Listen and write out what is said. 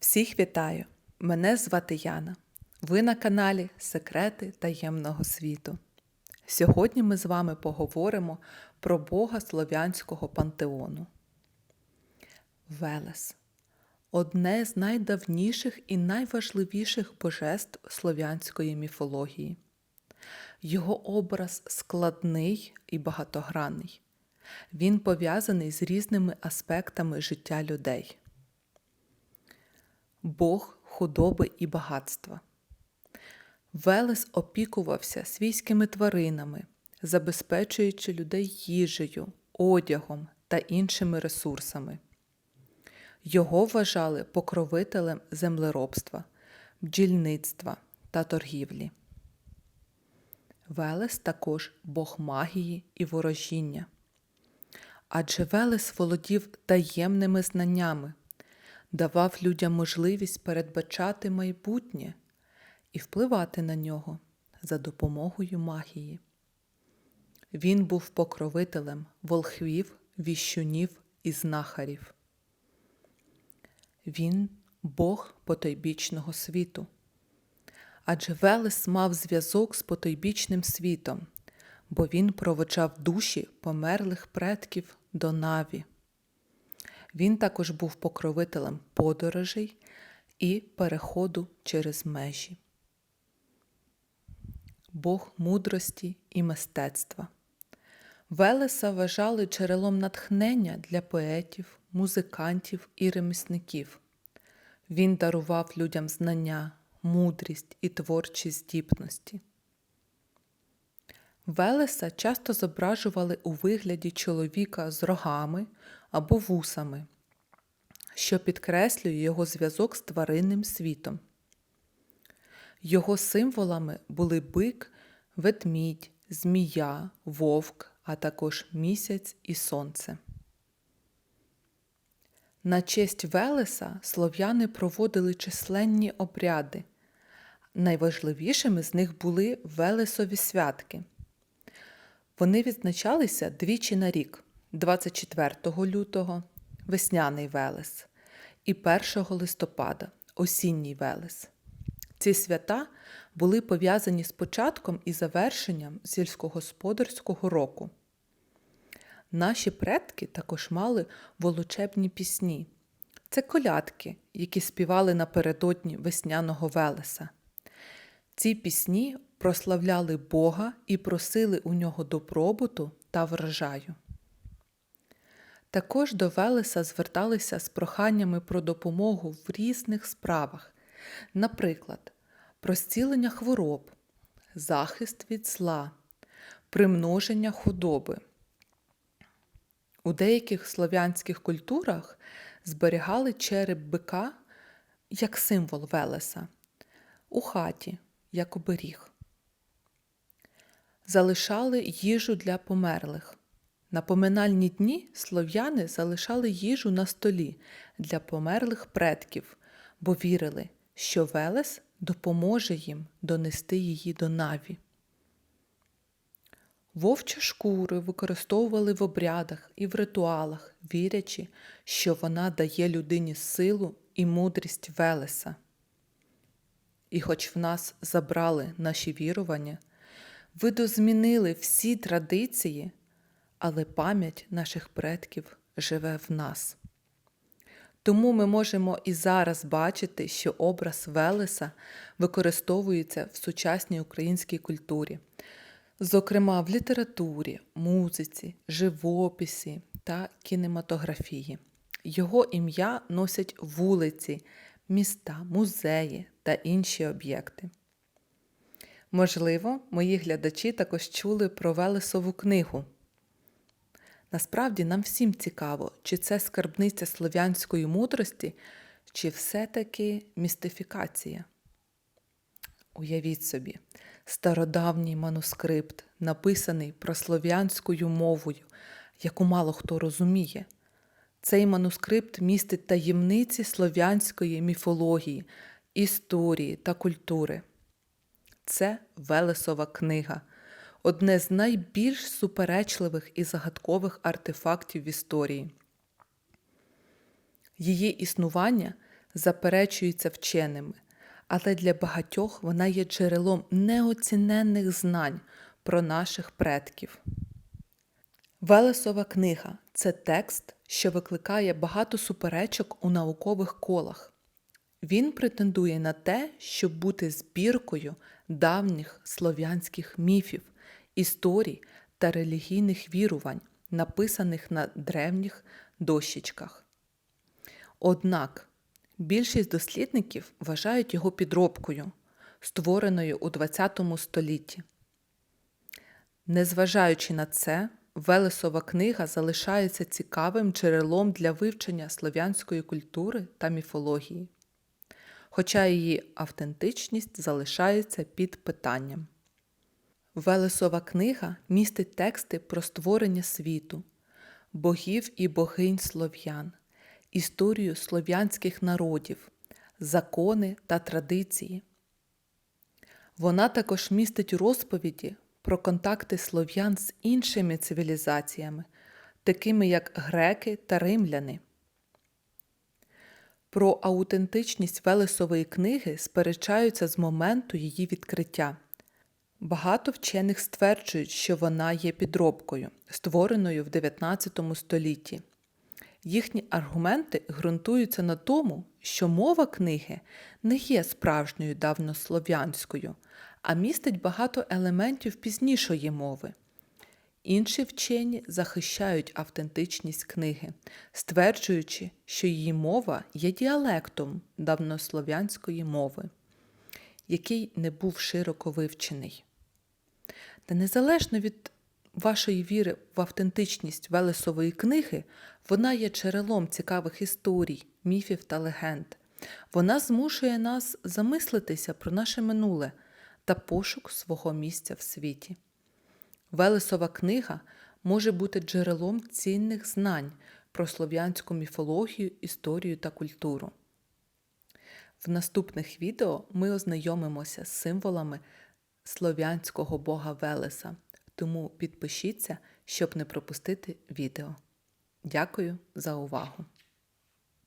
Всіх вітаю! Мене звати Яна. Ви на каналі Секрети таємного світу. Сьогодні ми з вами поговоримо про Бога Слов'янського пантеону. Велес одне з найдавніших і найважливіших божеств слов'янської міфології. Його образ складний і багатогранний. Він пов'язаний з різними аспектами життя людей. Бог худоби і багатства. Велес опікувався свійськими тваринами, забезпечуючи людей їжею, одягом та іншими ресурсами. Його вважали покровителем землеробства, бджільництва та торгівлі. Велес також бог магії і ворожіння. Адже Велес володів таємними знаннями, давав людям можливість передбачати майбутнє і впливати на нього за допомогою магії. Він був покровителем волхвів, віщунів і знахарів. Він Бог потойбічного світу. Адже Велес мав зв'язок з потойбічним світом, бо він проводжав душі померлих предків до Наві. Він також був покровителем подорожей і переходу через межі. Бог мудрості і мистецтва. Велеса вважали джерелом натхнення для поетів, музикантів і ремісників. Він дарував людям знання, мудрість і творчі здібності. Велеса часто зображували у вигляді чоловіка з рогами або вусами, що підкреслює його зв'язок з тваринним світом. Його символами були бик, ведмідь, змія, вовк, а також місяць і сонце. На честь Велеса слов'яни проводили численні обряди. Найважливішими з них були Велесові святки. Вони відзначалися двічі на рік 24 лютого весняний Велес і 1 листопада осінній Велес. Ці свята були пов'язані з початком і завершенням сільськогосподарського року. Наші предки також мали волочебні пісні. Це колядки, які співали напередодні весняного Велеса. Ці пісні прославляли Бога і просили у нього добробуту та врожаю. Також до Велеса зверталися з проханнями про допомогу в різних справах, наприклад, про зцілення хвороб, захист від зла, примноження худоби. У деяких слов'янських культурах зберігали череп бика як символ Велеса, у хаті як оберіг. Залишали їжу для померлих. На поминальні дні слов'яни залишали їжу на столі для померлих предків, бо вірили, що Велес допоможе їм донести її до Наві. Вовчі шкури використовували в обрядах і в ритуалах, вірячи, що вона дає людині силу і мудрість Велеса. І хоч в нас забрали наші вірування, видозмінили всі традиції, але пам'ять наших предків живе в нас. Тому ми можемо і зараз бачити, що образ Велеса використовується в сучасній українській культурі, зокрема в літературі, музиці, живописі та кінематографії. Його ім'я носять вулиці, міста, музеї та інші об'єкти. Можливо, мої глядачі також чули про Велесову книгу. Насправді нам всім цікаво, чи це скарбниця слов'янської мудрості, чи все-таки містифікація. Уявіть собі, стародавній манускрипт, написаний прослов'янською мовою, яку мало хто розуміє. Цей манускрипт містить таємниці слов'янської міфології, історії та культури. Це Велесова книга, одне з найбільш суперечливих і загадкових артефактів в історії. Її існування заперечується вченими, але для багатьох вона є джерелом неоціненних знань про наших предків. Велесова книга це текст, що викликає багато суперечок у наукових колах. Він претендує на те, щоб бути збіркою давніх слов'янських міфів, історій та релігійних вірувань, написаних на древніх дощечках. Однак більшість дослідників вважають його підробкою, створеною у ХХ столітті. Незважаючи на це, Велесова книга залишається цікавим джерелом для вивчення слов'янської культури та міфології, хоча її автентичність залишається під питанням. Велесова книга містить тексти про створення світу, богів і богинь слов'ян, історію слов'янських народів, закони та традиції. Вона також містить розповіді про контакти слов'ян з іншими цивілізаціями, такими як греки та римляни. Про аутентичність Велесової книги сперечаються з моменту її відкриття. Багато вчених стверджують, що вона є підробкою, створеною в 19 столітті. Їхні аргументи ґрунтуються на тому, що мова книги не є справжньою давнослов'янською, а містить багато елементів пізнішої мови. Інші вчені захищають автентичність книги, стверджуючи, що її мова є діалектом давнослов'янської мови, який не був широко вивчений. Та незалежно від вашої віри в автентичність Велесової книги, вона є джерелом цікавих історій, міфів та легенд. Вона змушує нас замислитися про наше минуле та пошук свого місця в світі. Велесова книга може бути джерелом цінних знань про слов'янську міфологію, історію та культуру. В наступних відео ми ознайомимося з символами слов'янського бога Велеса, тому підпишіться, щоб не пропустити відео. Дякую за увагу!